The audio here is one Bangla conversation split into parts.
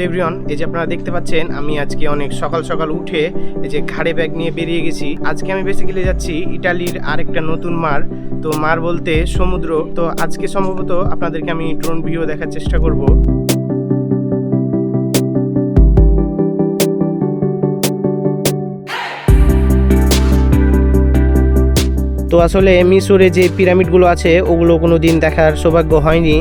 তো এভরিওয়ান এই যে আপনারা দেখতে পাচ্ছেন, আমি আজকে অনেক সকাল সকাল উঠে এই যে ঘাড়ে ব্যাগ নিয়ে বেরিয়ে গেছি। আজকে আমি বেসিক্যালি যাচ্ছি ইটালির আরেকটা নতুন মার। তো মার বলতে সমুদ্র। তো আজকে সম্ভবত আপনাদেরকে আমি ড্রোন ভিউ দেখার চেষ্টা করব। তো আসলে মিশরে যে পিরামিডগুলো আছে, ওগুলো কোনো দিন দেখার সৌভাগ্য হয়নি।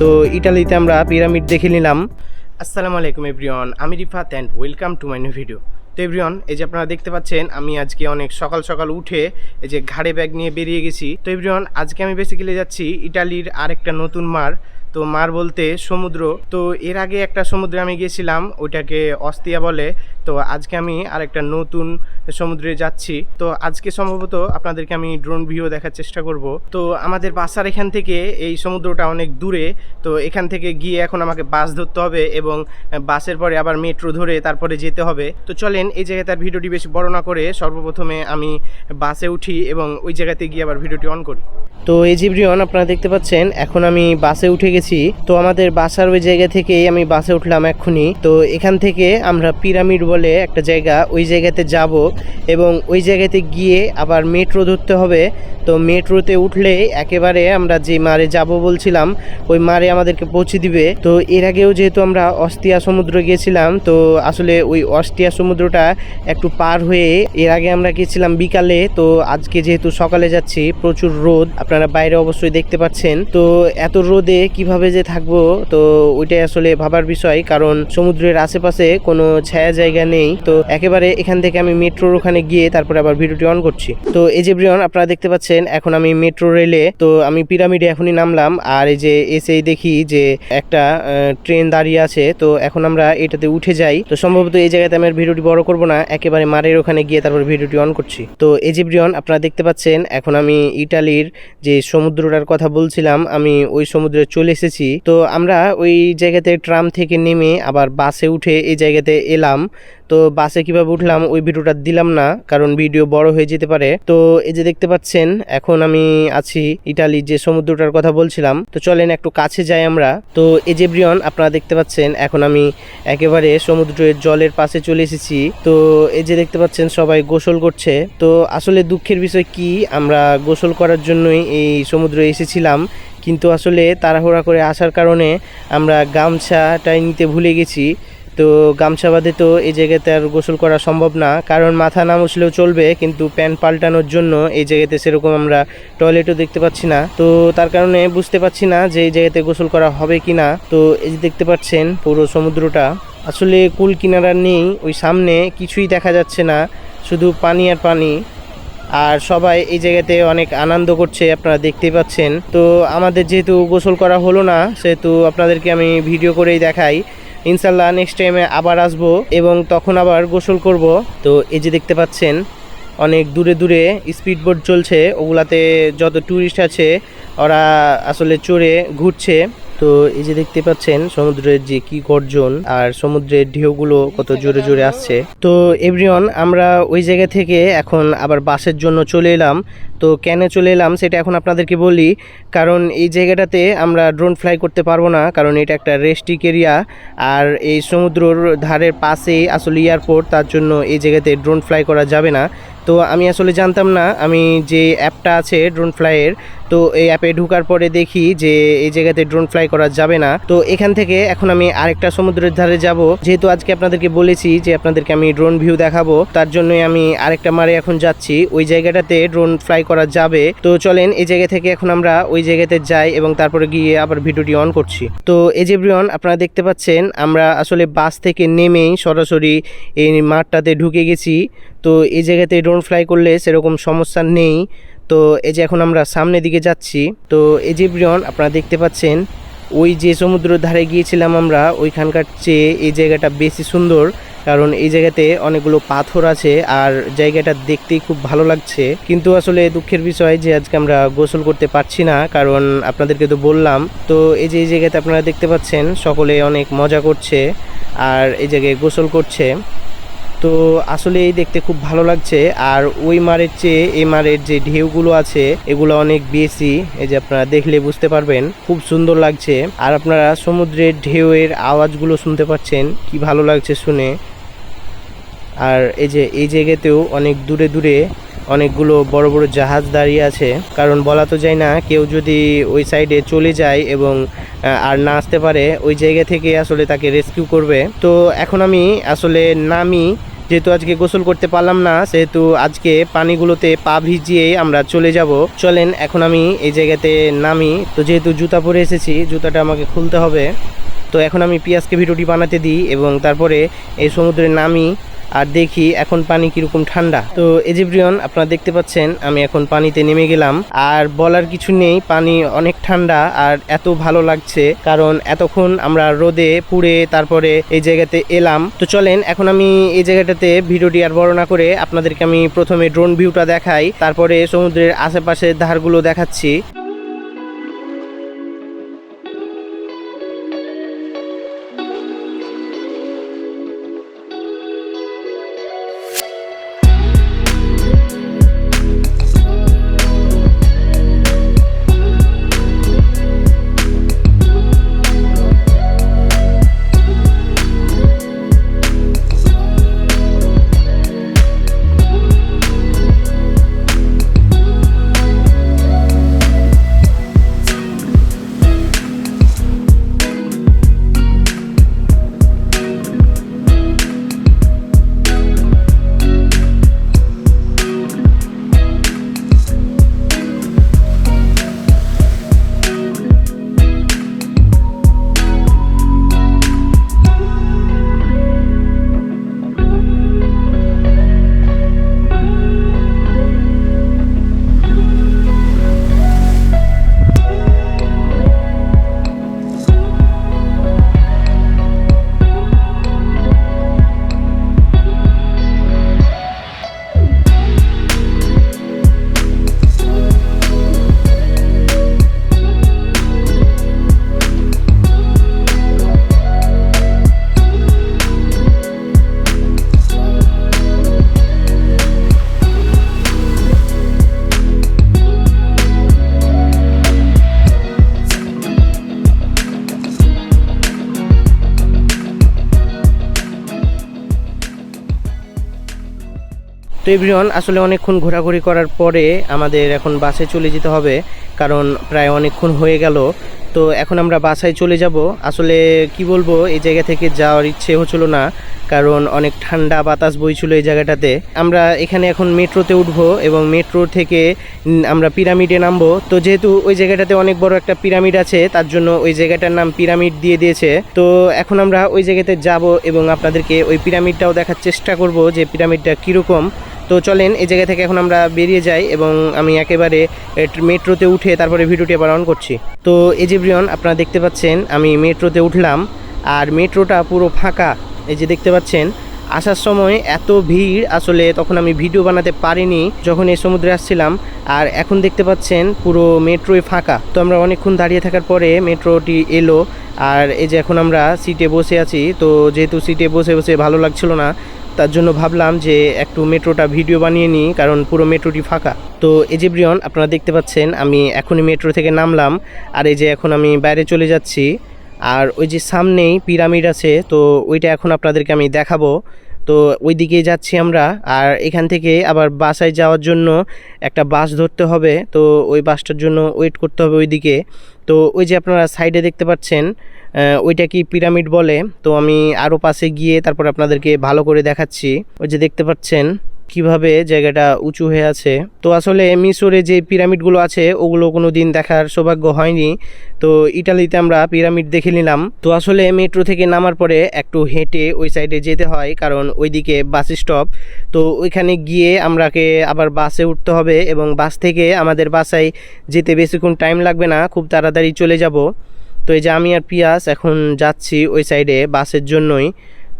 তো ইটালিতে আমরা পিরামিড দেখে নিলাম। আসসালামু আলাইকুম এভরিওয়ান, আমি Rifat and welcome to my new video তো এভরিওয়ান, এই যে আপনারা দেখতে পাচ্ছেন, আমি আজকে অনেক সকাল সকাল উঠে এই যে ঘাড়ে ব্যাগ নিয়ে বেরিয়ে গেছি। তো এভরিওয়ান, আজকে আমি বেসিক্যালি যাচ্ছি ইটালির আরেকটা নতুন মার তো মার বলতে সমুদ্র। তো এর আগে একটা সমুদ্রে আমি গিয়েছিলাম, ওইটাকে অস্তিয়া বলে। তো আজকে আমি আরেকটা নতুন সমুদ্রে যাচ্ছি। তো আজকে সম্ভবত আপনাদেরকে আমি ড্রোন ভিউ দেখার চেষ্টা করব। তো আমাদের বাসার এখান থেকে এই সমুদ্রটা অনেক দূরে। তো এখান থেকে গিয়ে এখন আমাকে বাস ধরতে হবে এবং বাসের পরে আবার মেট্রো ধরে তারপরে যেতে হবে। তো চলেন, এই জায়গায় তার ভিডিওটি বেশি বড় না করে সর্বপ্রথমে আমি বাসে উঠি এবং ওই জায়গাতে গিয়ে আবার ভিডিওটি অন করি। তো এই জিব্রিয়ন আপনারা দেখতে পাচ্ছেন, এখন আমি বাসে উঠে গেছি। তো আমাদের বাসার ওই জায়গা থেকেই আমি বাসে উঠলাম এক্ষুনি। তো এখান থেকে আমরা পিরামিড বলে একটা জায়গা, ওই জায়গাতে যাব এবং ওই জায়গাতে গিয়ে আবার মেট্রো ধরতে হবে। তো মেট্রোতে উঠলে একেবারে আমরা যে মারে যাব বলছিলাম, ওই মারে আমাদেরকে পৌঁছে দিবে। তো এর আগেও যেহেতু আমরা অস্তিয়া সমুদ্র গিয়েছিলাম, তো আসলে ওই অস্তিয়া সমুদ্রটা একটু পার হয়ে এর আগে আমরা গিয়েছিলাম বিকালে। তো আজকে যেহেতু সকালে যাচ্ছি, প্রচুর রোদ। আপনারা বাইরে অবশ্যই দেখতে পাচ্ছেন। তো এত রোদে কীভাবে যে থাকব, তো ওইটাই আসলে ভাবার বিষয়, কারণ সমুদ্রের আশেপাশে কোনো ছায়া জায়গা নেই। তো একেবারে এখান থেকে আমি মেট্রোর ওখানে গিয়ে তারপরে আবার ভিডিওটি অন করছি। তো এই যে ব্রিয়ন, আপনারা দেখতে পাচ্ছেন, এখন আমি মেট্রো রেলে, তো আমি পিরামিডে এখনই নামলাম। আর এই যে এসেই দেখি যে একটা ট্রেন দাঁড়িয়ে আছে। তো এখন আমরা এটাতে উঠে যাই। তো সম্ভবত এই জায়গাতে আমি আর ভিডিওটি বড় করব না, একেবারে মারের ওখানে গিয়ে তারপর ভিডিওটি অন করছি। তো এই যে ব্রিয়ন, আপনারা দেখতে পাচ্ছেন, এখন আমি ইটালির যে সমুদ্রটার কথা বলছিলাম, আমি ওই সমুদ্রে চলে এসেছি। তো আমরা ওই জায়গাতে ট্রাম থেকে নেমে আবার বাসে উঠে এই জায়গাতে এলাম। তো বাসে কীভাবে উঠলাম ওই ভিডিওটা দিলাম না, কারণ ভিডিও বড় হয়ে যেতে পারে। তো এই যে দেখতে পাচ্ছেন, এখন আমি আছি ইটালি যে সমুদ্রটার কথা বলছিলাম। তো চলেন একটু কাছে যাই আমরা। তো এই যে ব্রিয়ন আপনারা দেখতে পাচ্ছেন, এখন আমি একেবারে সমুদ্রের জলের পাশে চলে এসেছি। তো এই যে দেখতে পাচ্ছেন, সবাই গোসল করছে। তো আসলে দুঃখের বিষয় কি, আমরা গোসল করার জন্যই এই সমুদ্রে এসেছিলাম। কিন্তু আসলে তাড়াহুড়া করে আসার কারণে আমরা গামছাটাই নিতে ভুলে গেছি। তো গামছা বাদে তো এই জায়গাতে আর গোসল করা সম্ভব না। কারণ মাথা না মুছলেও চলবে, কিন্তু প্যান্ট পাল্টানোর জন্য এই জায়গাতে সেরকম আমরা টয়লেটও দেখতে পাচ্ছি না। তো তার কারণে বুঝতে পারছি না যে এই জায়গাতে গোসল করা হবে কি না। তো এই যে দেখতে পাচ্ছেন পুরো সমুদ্রটা। আসলে কুল কিনারা নেই, ওই সামনে কিছুই দেখা যাচ্ছে না, শুধু পানি আর পানি। আর সবাই এই জায়গাতে অনেক আনন্দ করছে, আপনারা দেখতেই পাচ্ছেন। তো আমাদের যেহেতু গোসল করা হলো না, সেহেতু আপনাদেরকে আমি ভিডিও করেই দেখাই। ইনশাল্লাহ নেক্সট টাইমে আবার আসব এবং তখন আবার গোসল করব। তো এই যে দেখতে পাচ্ছেন, অনেক দূরে দূরে স্পিড বোট চলছে। ওগুলাতে যত ট্যুরিস্ট আছে, ওরা আসলে চড়ে ঘুরছে। তো এই যে দেখতে পাচ্ছেন সমুদ্রের যে কি গর্জন আর সমুদ্রের ঢেউগুলো কত জোরে জোরে আসছে। তো এভরিওয়ান, আমরা ওই জায়গা থেকে এখন আবার বাসের জন্য চলে এলাম। তো কেন চলে এলাম সেটা এখন আপনাদেরকে বলি, কারণ এই জায়গাটাতে আমরা ড্রোন ফ্লাই করতে পারব না, কারণ এটা একটা রেস্টিক এরিয়া আর এই সমুদ্রর ধারের পাশেই আসলে এয়ারপোর্ট তার জন্য এই জায়গাতে ড্রোন ফ্লাই করা যাবে না। তো আমি আসলে জানতাম না, আমি যে অ্যাপটা আছে ড্রোন ফ্লাইয়ের তো এই অ্যাপে ঢুকার পরে দেখি যে এই জায়গাতে ড্রোন ফ্লাই করা যাবে না। তো এখান থেকে এখন আমি আরেকটা সমুদ্রের ধারে যাব। যেহেতু আজকে আপনাদেরকে বলেছি যে আপনাদেরকে আমি ড্রোন ভিউ দেখাবো, তার জন্যই আমি আরেকটা মারে এখন যাচ্ছি। ওই জায়গাটাতে ড্রোন ফ্লাই করা যাবে। তো চলেন এই জায়গা থেকে এখন আমরা ওই জায়গাতে যাই এবং তারপরে গিয়ে আবার ভিডিওটি অন করছি। তো এই যে ব্রিয়ন, আপনারা দেখতে পাচ্ছেন, আমরা আসলে বাস থেকে নেমেই সরাসরি এই মাঠটাতে ঢুকে গেছি। তো এই জায়গাতে ড্রোন ফ্লাই করলে সেরকম সমস্যা নেই। তো এই যে এখন আমরা সামনের দিকে যাচ্ছি, তো এই যে ব্রিয়ন আপনারা দেখতে পাচ্ছেন, ওই যে সমুদ্রের ধারে গিয়েছিলাম আমরা, ওইখানকার চেয়ে এই জায়গাটা বেশি সুন্দর, কারণ এই জায়গাতে অনেকগুলো পাথর আছে আর জায়গাটা দেখতেই খুব ভালো লাগছে। কিন্তু আসলে দুঃখের বিষয় যে আজকে আমরা গোসল করতে পারছি না, কারণ আপনাদেরকে তো বললাম, তো এই যে এই জায়গাতে আপনারা দেখতে পাচ্ছেন, সকলে অনেক মজা করছে আর এই জায়গায় গোসল করছে। তো আসলে এই দেখতে খুব ভালো লাগছে। আর ওই মারের চেয়ে এই মারের যে ঢেউগুলো আছে, এগুলো অনেক বেশি। এই যে আপনারা দেখলে বুঝতে পারবেন, খুব সুন্দর লাগছে। আর আপনারা সমুদ্রের ঢেউয়ের আওয়াজগুলো শুনতে পাচ্ছেন, কি ভালো লাগছে শুনে। আর এই যে, এই জায়গাতেও অনেক দূরে দূরে অনেকগুলো বড় বড় জাহাজ দাঁড়িয়ে আছে। কারণ বলা তো যায় না, কেউ যদি ওই সাইডে চলে যায় এবং আর না আসতে পারে, ওই জায়গা থেকে আসলে তাকে রেস্কিউ করবে। তো এখন আমি আসলে নামি যেহেতু আজকে গোসল করতে পারলাম না, সেহেতু আজকে পানিগুলোতে পা ভিজিয়ে আমরা চলে যাব। চলেন, এখন আমি এই জায়গাতে নামি। তো যেহেতু জুতা পরে এসেছি, জুতাটা আমাকে খুলতে হবে। তো এখন আমি পিয়াজকে ভিডিওটি বানাতে দিই এবং তারপরে এই সমুদ্রে নামি। আর দেখি এখন পানি কীরকম ঠান্ডা। তো এজিব্রিয়ন, আপনারা দেখতে পাচ্ছেন, আমি এখন পানিতে নেমে গেলাম। আর বলার কিছু নেই, পানি অনেক ঠান্ডা আর এত ভালো লাগছে, কারণ এতক্ষণ আমরা রোদে পুড়ে তারপরে এই জায়গাতে এলাম। তো চলেন, এখন আমি এই জায়গাটাতে ভিডিওটি আর বড় না করে আপনাদেরকে আমি প্রথমে ড্রোন ভিউটা দেখাই, তারপরে সমুদ্রের আশেপাশের ধারগুলো দেখাচ্ছি। এভরিওয়ান আসলে অনেকক্ষণ ঘোরাঘুরি করার পরে আমাদের এখন বাসে চলে যেতে হবে, কারণ প্রায় অনেকক্ষণ হয়ে গেল। তো এখন আমরা বাসায় চলে যাব। আসলে কি বলব, এই জায়গা থেকে যাওয়ার ইচ্ছে হচ্ছিল না, কারণ অনেক ঠান্ডা বাতাস বইছিল এই জায়গাটাতে। আমরা এখানে এখন মেট্রোতে উঠবো এবং মেট্রো থেকে আমরা পিরামিডে নামবো। তো যেহেতু ওই জায়গাটাতে অনেক বড় একটা পিরামিড আছে, তার জন্য ওই জায়গাটার নাম পিরামিড দিয়ে দিয়েছে। তো এখন আমরা ওই জায়গাতে যাব এবং আপনাদেরকে ওই পিরামিডটাও দেখার চেষ্টা করব যে পিরামিডটা কীরকম। তো চলেন, এই জায়গা থেকে এখন আমরা বেরিয়ে যাই এবং আমি একেবারে মেট্রোতে উঠে তারপরে ভিডিওটি আবার অন করছি। তো এই যে ব্রিয়ন, আপনারা দেখতে পাচ্ছেন, আমি মেট্রোতে উঠলাম আর মেট্রোটা পুরো ফাঁকা। এই যে দেখতে পাচ্ছেন, আসার সময় এত ভিড়, আসলে তখন আমি ভিডিও বানাতে পারিনি যখন এই সমুদ্রে আসছিলাম আর এখন দেখতে পাচ্ছেন, পুরো মেট্রোই ফাঁকা। তো আমরা অনেকক্ষণ দাঁড়িয়ে থাকার পরে মেট্রোটি এলো আর এই যে এখন আমরা সিটে বসে আছি। তো যেহেতু সিটে বসে বসে ভালো লাগছিল না তার জন্য ভাবলাম যে একটু মেট্রোটা ভিডিও বানিয়ে নিই, কারণ পুরো মেট্রোটি ফাঁকা। তো এই যে ব্রিয়ন, আপনারা দেখতে পাচ্ছেন, আমি এখনই মেট্রো থেকে নামলাম, আর এই যে এখন আমি বাইরে চলে যাচ্ছি। আর ওই যে সামনেই পিরামিড আছে, তো ওইটা এখন আপনাদেরকে আমি দেখাবো। তো ওই দিকে যাচ্ছি আমরা, আর এখান থেকে আবার বাসায় যাওয়ার জন্য একটা বাস ধরতে হবে। তো ওই বাসটার জন্য ওয়েট করতে হবে ওইদিকে। তো ওই যে আপনারা সাইডে দেখতে পাচ্ছেন ওইটা কি পিরামিড বলে? তো আমি আরও পাশে গিয়ে তারপর আপনাদেরকে ভালো করে দেখাচ্ছি। ওই যে দেখতে পাচ্ছেন কীভাবে জায়গাটা উঁচু হয়ে আছে। তো আসলে মিশরে যে পিরামিডগুলো আছে, ওগুলো কোনো দিন দেখার সৌভাগ্য হয়নি। তো ইটালিতে আমরা পিরামিড দেখে নিলাম। তো আসলে মেট্রো থেকে নামার পরে একটু হেঁটে ওই সাইডে যেতে হয়, কারণ ওইদিকে বাস স্টপ। তো ওইখানে গিয়ে আমরাকে আবার বাসে উঠতে হবে এবং বাস থেকে আমাদের বাসায় যেতে বেশিক্ষণ টাইম লাগবে না, খুব তাড়াতাড়ি চলে যাব। তো এই যে আমি আর পিয়াস এখন যাচ্ছি ওই সাইডে বাসের জন্যই।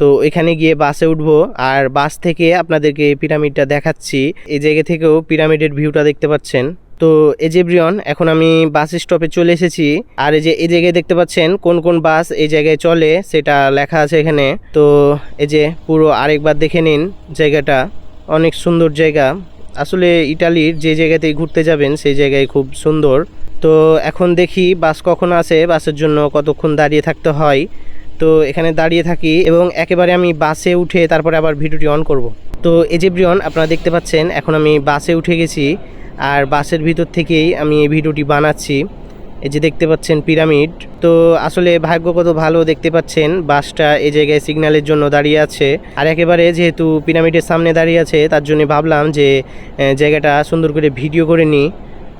তো এখানে গিয়ে বাসে উঠবো আর বাস থেকে আপনাদেরকে পিরামিডটা দেখাচ্ছি। এই জায়গা থেকেও পিরামিডের ভিউটা দেখতে পাচ্ছেন। তো এই যে ব্রিয়ন এখন আমি বাস স্টপে চলে এসেছি। আর এই যে এই জায়গায় দেখতে পাচ্ছেন কোন কোন বাস এই জায়গায় চলে সেটা লেখা আছে এখানে। তো এই যে পুরো আরেকবার দেখে নিন জায়গাটা। অনেক সুন্দর জায়গা। আসলে ইটালির যে জায়গাতেই ঘুরতে যাবেন সেই জায়গায় খুব সুন্দর। তো এখন দেখি বাস কখন আসে বাসের জন্য কতক্ষণ দাঁড়িয়ে থাকতে হয়। তো এখানে দাঁড়িয়ে থাকি এবং একেবারে আমি বাসে উঠে তারপরে আবার ভিডিওটি অন করব। তো এই যে ব্রিয়ন, আপনারা দেখতে পাচ্ছেন, এখন আমি বাসে উঠে গেছি আর বাসের ভিতর থেকেই আমি এই ভিডিওটি বানাচ্ছি। এই যে দেখতে পাচ্ছেন পিরামিড। তো আসলে ভাগ্য কত ভালো দেখতে পাচ্ছেন, বাসটা এই জায়গায় সিগন্যালের জন্য দাঁড়িয়ে আছে। আর একেবারে যেহেতু পিরামিডের সামনে দাঁড়িয়ে আছে, তার জন্য ভাবলাম যে জায়গাটা সুন্দর করে ভিডিও করে নিই।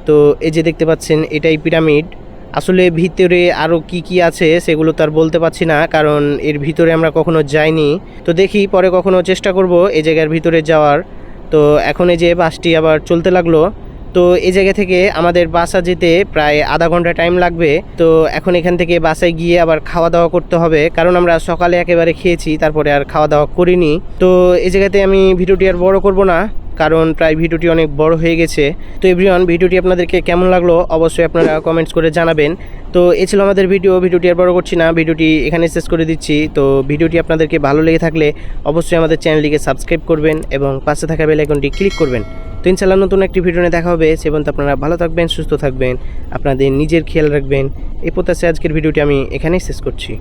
তো এই যে দেখতে পাচ্ছেন, এটাই পিরামিড। আসলে ভিতরে আরও কি কি আছে সেগুলো তো আর বলতে পারছি না, কারণ এর ভিতরে আমরা কখনো যাইনি। তো দেখি পরে কখনো চেষ্টা করব এই জায়গার ভিতরে যাওয়ার। তো এখন এই যে বাসটি আবার চলতে লাগল। তো এই জায়গা থেকে আমাদের বাসা যেতে প্রায় আধা ঘণ্টা টাইম লাগবে। তো এখন এখান থেকে বাসায় গিয়ে আবার খাওয়া দাওয়া করতে হবে, কারণ আমরা সকালে একেবারে খেয়েছি, তারপরে আর খাওয়া দাওয়া করিনি। তো এই জায়গাতে আমি ভিডিওটি আর বড় করব না। কারণ প্রায় ভিডিওটি অনেক বড় হয়ে গেছে। তো এভরিওয়ান ভিডিওটি আপনাদেরকে কেমন লাগল অবশ্যই আপনারা কমেন্টস করে জানাবেন। তো এ ছিল আমাদের ভিডিও ভিডিওটি আর বড় করছি না, ভিডিওটি এখানে শেষ করে দিচ্ছি। তো ভিডিওটি আপনাদেরকে ভালো লেগে থাকলে অবশ্যই আমাদের চ্যানেলটিকে সাবস্ক্রাইব করবেন এবং পাশে থাকা বেল আইকনটি ক্লিক করবেন। তো ইনশাল্লাহ নতুন একটি ভিডিও নিয়ে দেখা হবে। সে পর্যন্ত আপনারা ভালো থাকবেন, সুস্থ থাকবেন, আপনাদের নিজের খেয়াল রাখবেন। এই প্রত্যাশে আজকের ভিডিওটি আমি এখানেই শেষ করছি।